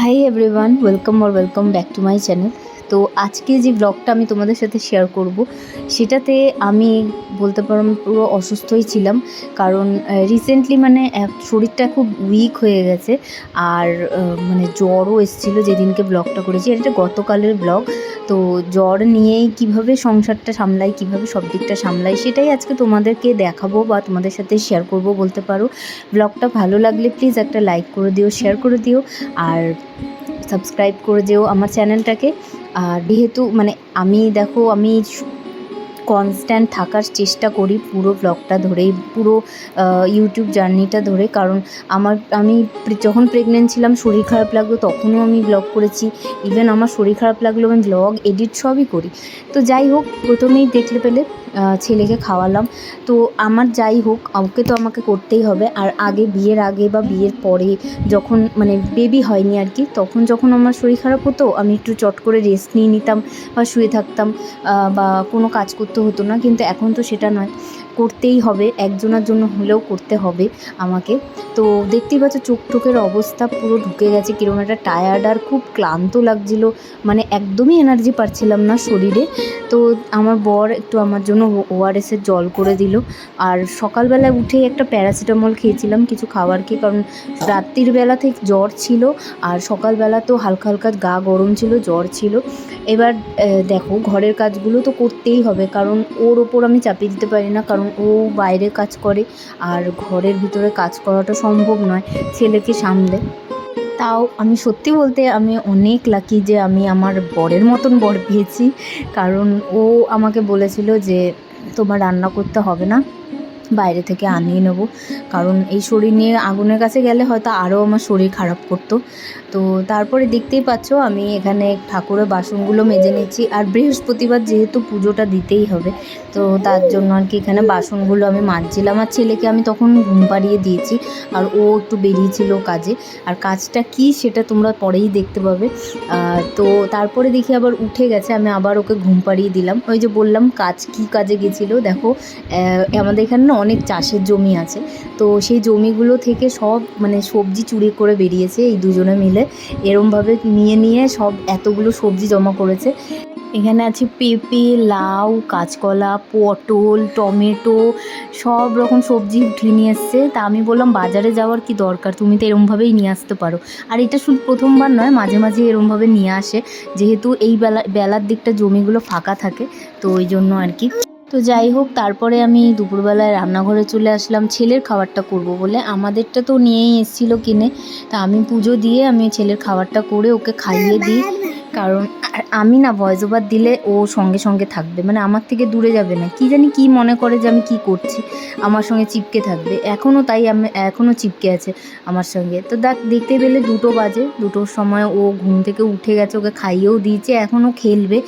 High everyone welcome R welcome back to my channel তো আজকে যে ব্লগটা আমি তোমাদের সাথে শেয়ার করব, সেটাতে আমি বলতে পারো পুরো অসুস্থই ছিলাম। কারণ রিসেন্টলি মানে শরীরটা খুব উইক হয়ে গেছে। আর মানে জ্বরও এসেছিল যেদিনকে ব্লগটা করেছি। এটা গতকালের ব্লগ তো জ্বর নিয়েই কীভাবে সংসারটা সামলাই, কীভাবে সব দিকটা সামলাই, সেটাই আজকে তোমাদেরকে দেখাবো বা তোমাদের সাথে শেয়ার করব বলতে পারো। ব্লগটা ভালো লাগলে প্লিজ একটা লাইক করে দিও শেয়ার করে দিও। আর সাবস্ক্রাইব করে যেও আমার চ্যানেলটাকে। আর যেহেতু মানে আমি দেখো আমি কনস্ট্যান্ট থাকার চেষ্টা করি পুরো ব্লগটা ধরেই, পুরো ইউটিউব জার্নিটা ধরে। কারণ আমার, আমি যখন প্রেগনেন্ট ছিলাম, শরীর খারাপ লাগল, তখনও আমি ব্লগ করেছি। ইভেন আমার শরীর খারাপ লাগল, আমি ব্লগ এডিট সবই করি। তো যাই হোক, প্রথমেই দেখলে পেলে ছেলেকে খাওয়ালাম। তো আমার যাই হোক, ওকে তো আমাকে করতেই হবে। আর আগে বিয়ের আগে বা বিয়ের পরে যখন মানে বেবি হয়নি আর কি, তখন যখন আমার শরীর খারাপ হতো, আমি একটু চট করে রেস্ট নিয়ে নিতাম বা শুয়ে থাকতাম বা কোনো কাজ করতে হতো না, কিন্তু এখন তো সেটা নয়। করতেই হবে, একজনের জন্য হলেও করতে হবে আমাকে। তো দেখতেই পাচ্ছ চোখ টোকের অবস্থা পুরো ঢুকে গেছে, কীরকম একটা টায়ার্ড আর খুব ক্লান্ত লাগছিল। মানে একদমই এনার্জি পাচ্ছিলাম না শরীরে। তো আমার বর একটু আমার জন্য ওআরএসের জল করে দিল। আর সকালবেলা উঠেই একটা প্যারাসিটামল খেয়েছিলাম, কিছু খাবার খেয়ে কারণ রাত্রির বেলা থেকে জ্বর ছিল। আর সকালবেলা তো হালকা হালকা গা গরম ছিল, জ্বর ছিল। এবার দেখো ঘরের কাজগুলো তো করতেই হবে, কারণ ওর ওপর আমি চাপিয়ে দিতে পারি না, কারণ ও বাইরে কাজ করে আর ঘরের ভিতরে কাজ করাটা সম্ভব নয় ছেলেকে সামলে। তাও আমি সত্যি বলতে আমি অনেক লাকি যে আমি আমার বরের মতন বর পেয়েছি, কারণ ও আমাকে বলেছিল যে তোমার রান্না করতে হবে না। বাইরে থেকে আনিয়ে নেব। কারণ এই শরীর নিয়ে আগুনের কাছে গেলে হয়তো আরও আমার শরীর খারাপ করতো। তো তারপরে দেখতেই পাচ্ছ, আমি এখানে ঠাকুরের বাসনগুলো মেজে নিচ্ছি। আর বৃহস্পতিবার যেহেতু পুজোটা দিতেই হবে, তো তার জন্য আর কি এখানে বাসনগুলো আমি মাজছিলাম। আর ছেলেকে আমি তখন ঘুম পাড়িয়ে দিয়েছি, আর ও একটু বেরিয়েছিল কাজে। আর কাজটা কি সেটা তোমরা পরেই দেখতে পাবে। তো তারপরে দেখি আবার উঠে গেছে, আমি আবার ওকে ঘুম পাড়িয়ে দিলাম। ওই যে বললাম, কাজ কি কাজে গেছিল? দেখো আমাদের এখানে না অনেক চাষের জমি আছে। তো সেই জমিগুলো থেকে সব মানে সবজি চুরি করে বেরিয়েছে এই দুজনে মিলে। এরমভাবে নিয়ে নিয়ে সব এতগুলো সবজি জমা করেছে। এখানে আছে পেঁপে, লাউ, কাঁচকলা, পটল, টমেটো, সব রকম সবজি উঠিয়ে নিয়ে এসছে। তা আমি বললাম, বাজারে যাওয়ার কি দরকার? তুমি তো এরমভাবেই নিয়ে আসতে পারো। আর এটা শুধু প্রথমবার নয়, মাঝে মাঝে এরমভাবে নিয়ে আসে। যেহেতু এই বেলা, বেলার দিকটা জমিগুলো ফাঁকা থাকে, তো ওই জন্য আর কি। তো যাই হোক, তারপরে আমি দুপুরবেলায় রান্নাঘরে চলে আসলাম। ছেলের খাবারটা করব বলে। আমাদেরটা তো নিয়েই এসেছিল কিনে। তা আমি পুজো দিয়ে আমি ছেলের খাবারটা করে ওকে খাইয়ে দিই। কারণ আমি না ভয়েস ওভার দিলে ও সঙ্গে সঙ্গে থাকবে। মানে আমার থেকে দূরে যাবে না। কি জানি কি মনে করে যে আমি কি করছি। আমার সঙ্গে চিপকে থাকবে। এখনও তাই আমি এখনও চিপকে আছে আমার সঙ্গে। তো দেখ, দেখতে পেলে দুটো বাজে। দুটোর সময় ও ঘুম থেকে উঠে গেছে, ওকে খাইয়েও দিয়েছে এখনও খেলবে।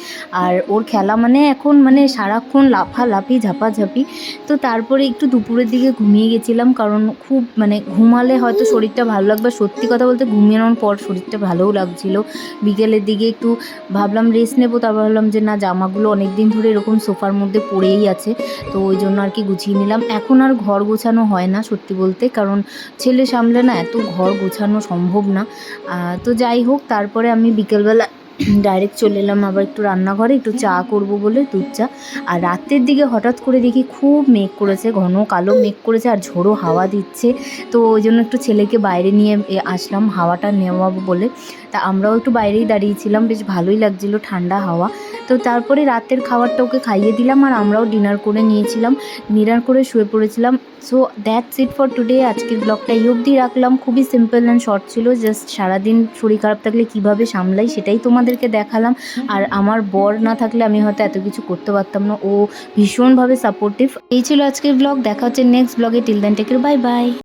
আর ওর খেলা মানে এখন মানে সারাক্ষণ লাফালাফি, ঝাপাঝাপি। তো তারপরে একটু দুপুরের দিকে ঘুমিয়ে গেছিলাম কারণ খুব মানে ঘুমালে হয়তো শরীরটা ভালো লাগবে। সত্যি কথা বলতে ঘুমিয়ে পর শরীরটা ভালোও লাগছিল। বিকেলের দিকে একটু ভাবলাম রেস্ট নেব, তারপর ভাবলাম যে না, জামাগুলো অনেক দিন ধরে এরকম সোফার মধ্যে পড়েই আছে, তো ওই জন্য আর কি গুছিয়ে নিলাম। এখন আর ঘর গোছানো হয় না, সত্যি বলতে, কারণ ছেলে সামলে না, এত ঘর গোছানো সম্ভব না। তো যাই হোক, তারপরে আমি বিকেলবেলা ডাইরেক্ট চলে এলাম আবার একটু রান্নাঘরে, একটু চা করব বলে দুধ চা। আর রাতের দিকে হঠাৎ করে দেখি খুব মেঘ করেছে, ঘন কালো মেঘ করেছে আর ঝোড়ো হাওয়া দিচ্ছে। তো ওই জন্য একটু ছেলেকে বাইরে নিয়ে আসলাম হাওয়াটা নেওয়াবো বলে। তা আমরাও একটু বাইরেই দাঁড়িয়েছিলাম, বেশ ভালোই লাগছিল ঠান্ডা হাওয়া। তো তারপরে রাতের খাবারটা ওকে খাইয়ে দিলাম আর আমরাও ডিনার করে নিয়েছিলাম। ডিনার করে শুয়ে পড়েছিলাম। So that's it for today আজকের ব্লগটা এই অবধি রাখলাম। খুবই সিম্পল অ্যান্ড শর্ট ছিল। জাস্ট সারাদিন শরীর খারাপ থাকলে কীভাবে সামলাই সেটাই তোমাদেরকে দেখালাম। আর আমার বর না থাকলে আমি হয়তো এত কিছু করতে পারতাম না। ও ভীষণভাবে সাপোর্টিভ এই ছিল আজকের ব্লগ দেখা হচ্ছে নেক্সট ব্লগে till then take care bye bye